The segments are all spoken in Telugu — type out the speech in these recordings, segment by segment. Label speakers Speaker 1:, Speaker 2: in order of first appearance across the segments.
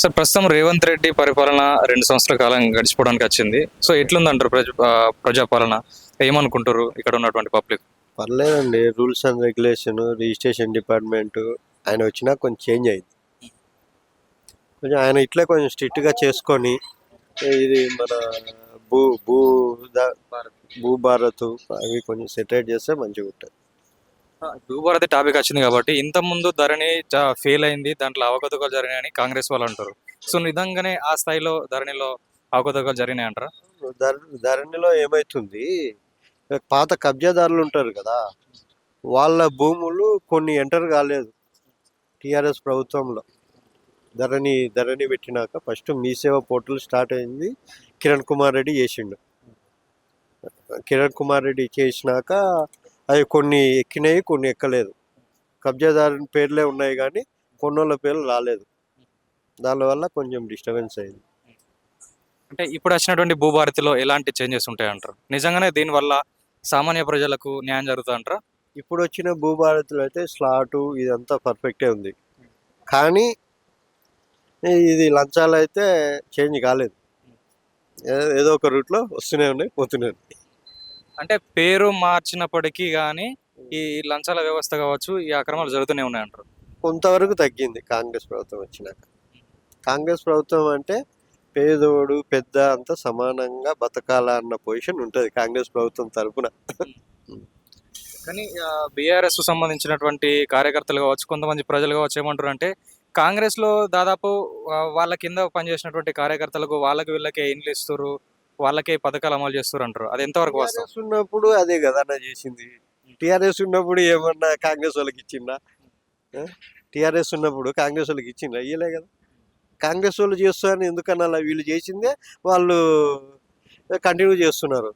Speaker 1: సార్ ప్రస్తుతం రేవంత్ రెడ్డి పరిపాలన రెండు సంవత్సరాల కాలం గడిచిపోవడానికి వచ్చింది. సో ఎట్లుందంటారు ప్రజ ప్రజాపాలన? ఏమనుకుంటారు ఇక్కడ ఉన్నటువంటి పబ్లిక్?
Speaker 2: పర్లేదండి rules and regulation registration department ఆయన వచ్చినా కొంచెం చేంజ్ అయింది. కొంచెం ఆయన ఇట్లే కొంచెం స్ట్రిక్ట్గా చేసుకొని ఇది మన భూ భూ భూ భారత్ అవి కొంచెం సెటరేట్ చేస్తే మంచిగా ఉంటుంది
Speaker 1: భూభారతి టాపిక్ వచ్చింది కాబట్టి ఇంత ముందు ధరణి ఫెయిల్ అయింది దాంట్లో అవకతవకలు జరిగినాయని కాంగ్రెస్ వాళ్ళు అంటారు. సో నిజంగానే ఆ స్థాయిలో ధరణిలో అవకతవకలు జరిగినాయి అంటారా?
Speaker 2: ధర ధరణిలో ఏమవుతుంది పాత కబ్జాదారులు ఉంటారు కదా వాళ్ళ భూములు కొన్ని ఎంటర్ కాలేదు టిఆర్ఎస్ ప్రభుత్వంలో. ధరణి ధరణి పెట్టినాక ఫస్ట్ మీ సేవ పోర్టల్ స్టార్ట్ అయింది కిరణ్ కుమార్ రెడ్డి చేసిండు. కిరణ్ కుమార్ రెడ్డి చేసినాక అవి కొన్ని ఎక్కినాయి కొన్ని ఎక్కలేదు. కబ్జాదారుని పేర్లే ఉన్నాయి కానీ కొన్నోళ్ళ పేర్లు రాలేదు. దానివల్ల కొంచెం డిస్టర్బెన్స్ అయింది.
Speaker 1: అంటే ఇప్పుడు వచ్చినటువంటి భూభారతిలో ఎలాంటి చేంజెస్ ఉంటాయి అంటారు నిజంగానే దీనివల్ల సామాన్య ప్రజలకు న్యాయం జరుగుతుంది అంటారా
Speaker 2: ఇప్పుడు వచ్చిన భూభారతిలో అయితే స్లాటు ఇదంతా పర్ఫెక్టే ఉంది. కానీ ఇది లంచాలు అయితే చేంజ్ కాలేదు. ఏదో ఒక రూట్లో వస్తూనే ఉన్నాయి పోతూనే ఉన్నాయి.
Speaker 1: అంటే పేరు మార్చినప్పటికీ కానీ ఈ లంచాల వ్యవస్థ కావచ్చు ఈ అక్రమాలు జరుగుతూనే ఉన్నాయి అంటారు
Speaker 2: కొంతవరకు తగ్గింది కాంగ్రెస్ ప్రభుత్వం వచ్చినాక. కాంగ్రెస్ ప్రభుత్వం అంటే పేదోడు పెద్ద అంతా సమానంగా బతకాలా అన్న పొజిషన్ ఉంటుంది కాంగ్రెస్ ప్రభుత్వం తరపున.
Speaker 1: కానీ బీఆర్ఎస్ సంబంధించినటువంటి కార్యకర్తలు కావచ్చు కొంతమంది ప్రజలు కావచ్చు ఏమంటారు అంటే కాంగ్రెస్లో దాదాపు వాళ్ళ కింద పనిచేసినటువంటి కార్యకర్తలకు వాళ్ళకి వీళ్ళకే ఇండ్లు ఇస్తారు వాళ్ళకే పథకాలు అమలు చేస్తారు అంటారు అది ఎంతవరకు
Speaker 2: టిఆర్ఎస్ ఉన్నప్పుడు అదే కదా అన్న చేసింది. టిఆర్ఎస్ ఉన్నప్పుడు ఏమన్నా కాంగ్రెస్ వాళ్ళకి ఇచ్చిందా? టిఆర్ఎస్ ఉన్నప్పుడు కాంగ్రెస్ వాళ్ళకి ఇచ్చిందా? ఇయ్యలే కదా. కాంగ్రెస్ వాళ్ళు చేస్తారని ఎందుకన్నా వీళ్ళు చేసిందే? వాళ్ళు కంటిన్యూ చేస్తున్నారు.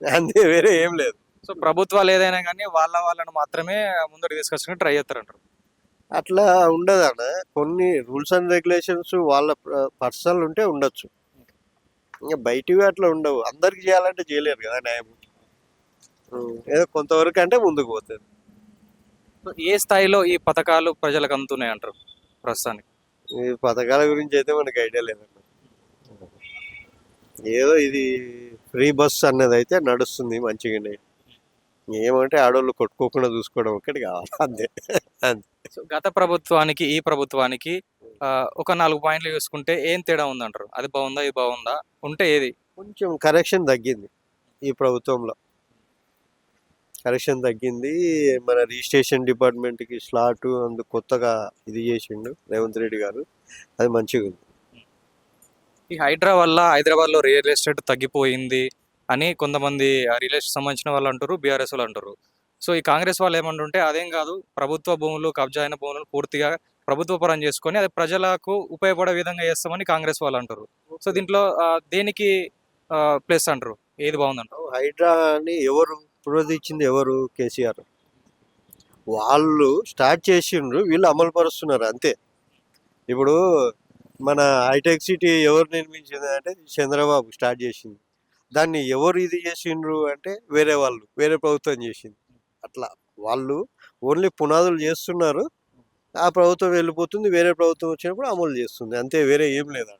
Speaker 2: అంతే వేరే ఏం లేదు.
Speaker 1: సో ప్రభుత్వాలు ఏదైనా కానీ వాళ్ళ వాళ్ళని మాత్రమే ముందరికి తీసుకొచ్చుకుని ట్రై చేస్తారు అంటారు
Speaker 2: అట్లా ఉండదు అన్న. కొన్ని రూల్స్ అండ్ రెగ్యులేషన్స్ వాళ్ళ పర్సనల్ ఉంటే ఉండొచ్చు. ఇంకా బయటివి అట్లా ఉండవు. అందరికి చేయాలంటే చేయలేరు కదా న్యాయం. ఏదో కొంతవరకు అంటే ముందుకు పోతుంది.
Speaker 1: ఏ స్థాయిలో ఈ పథకాలు ప్రజలకు అందుతున్నాయి అంటారు ప్రస్తుతానికి?
Speaker 2: ఈ పథకాల గురించి అయితే మనకి ఐడియా లేదన్న ఏదో ఇది ఫ్రీ బస్ అన్నది అయితే నడుస్తుంది మంచిగానే. ఏమంటే ఆడవాళ్ళు కొట్టుకోకుండా చూసుకోవడం ఒకటి కావాలి. అంతే అంతే.
Speaker 1: సో గత ప్రభుత్వానికి ఈ ప్రభుత్వానికి ఒక నాలుగు పాయింట్లు చూసుకుంటే ఏం తేడా ఉందంటారు? అది బాగుందా? ఇది బాగుందా? ఉంటే ఏది?
Speaker 2: కొంచెం కరెక్షన్ తగ్గింది ఈ ప్రభుత్వంలో. కరెక్షన్ తగ్గింది. మన రిజిస్ట్రేషన్ డిపార్ట్మెంట్కి స్లాట్ అందు కొత్తగా ఇది చేసిండు రేవంత్ రెడ్డి గారు. అది మంచిగా ఉంది
Speaker 1: ఈ హైడ్రా వల్ల హైదరాబాద్లో రియల్ ఎస్టేట్ తగ్గిపోయింది అని కొంతమంది రియల్ ఎస్టేట్ సంబంధించిన వాళ్ళు అంటారు బీఆర్ఎస్ వాళ్ళు అంటారు. సో ఈ కాంగ్రెస్ వాళ్ళు ఏమంటుంటే అదేం కాదు ప్రభుత్వ భూములు కబ్జా అయిన భూములు పూర్తిగా ప్రభుత్వ పరం చేసుకొని అది ప్రజలకు ఉపయోగపడే విధంగా చేస్తామని కాంగ్రెస్ వాళ్ళు అంటారు. సో దీంట్లో దేనికి ప్లస్ అంటారు? ఏది బాగుందంటారు?
Speaker 2: హైడ్రా అని ఎవరు పురోధించింది ఎవరు కేసీఆర్? వాళ్ళు స్టార్ట్ చేసిండ్రు వీళ్ళు అమలు పరుస్తున్నారు అంతే. ఇప్పుడు మన హైటెక్ సిటీ ఎవరు నిర్మించింది అంటే చంద్రబాబు స్టార్ట్ చేసింది. దాన్ని ఎవరు ఇది చేసిండ్రు అంటే వేరే వాళ్ళు వేరే ప్రభుత్వం చేసింది. అట్లా వాళ్ళు ఓన్లీ పునాదులు చేస్తున్నారు ఆ ప్రభుత్వం వెళ్ళిపోతుంది వేరే ప్రభుత్వం వచ్చినప్పుడు అమలు చేస్తుంది. అంతే వేరే ఏం లేదు